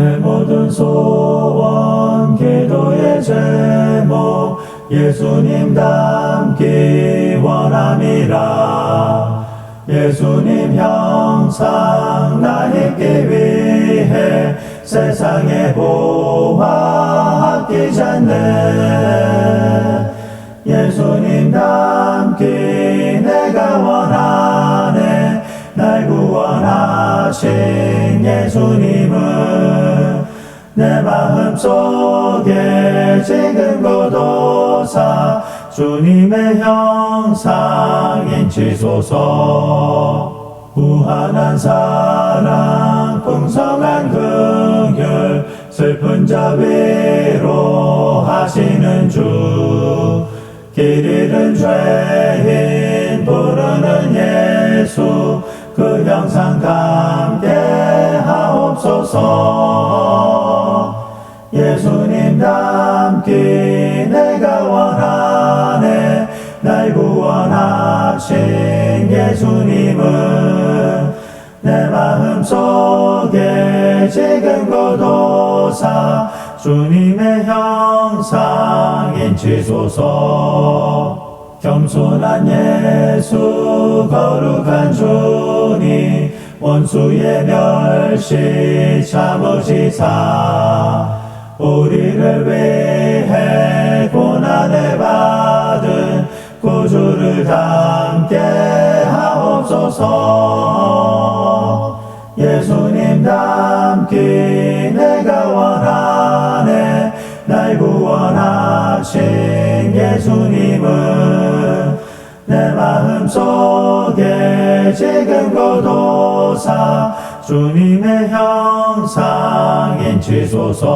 내 모든 소원 기도의 제목 예수님 닮기 원함이라. 예수님 형상 나 입기 위해 세상에 보아 아끼잖네 예수님 닮기 내가 원하네. 날 구원하신 예수님은 내 마음 속에 지금 고도사 주님의 형상 인 치소서. 무한한 사랑 풍성한 긍휼 슬픈 자 위로 하시는 주. 길 잃은 죄인 부르는 예수 그 형상 담게 하옵소서 예수님 닮기 내가 원하네. 날 구원하신 예수님은 내 마음 속에 지금 고도사 주님의 형상 인 치소서. 겸손한 예수 거룩한 주님 원수의 멸시 참으시사 우리를 위해 고난을 받은 구주를 담게 하옵소서. 예수님 닮기 내가 원하네. 날 구원하신 예수님은 내 마음 속에 지금 고도사 주님의 형상 인치소서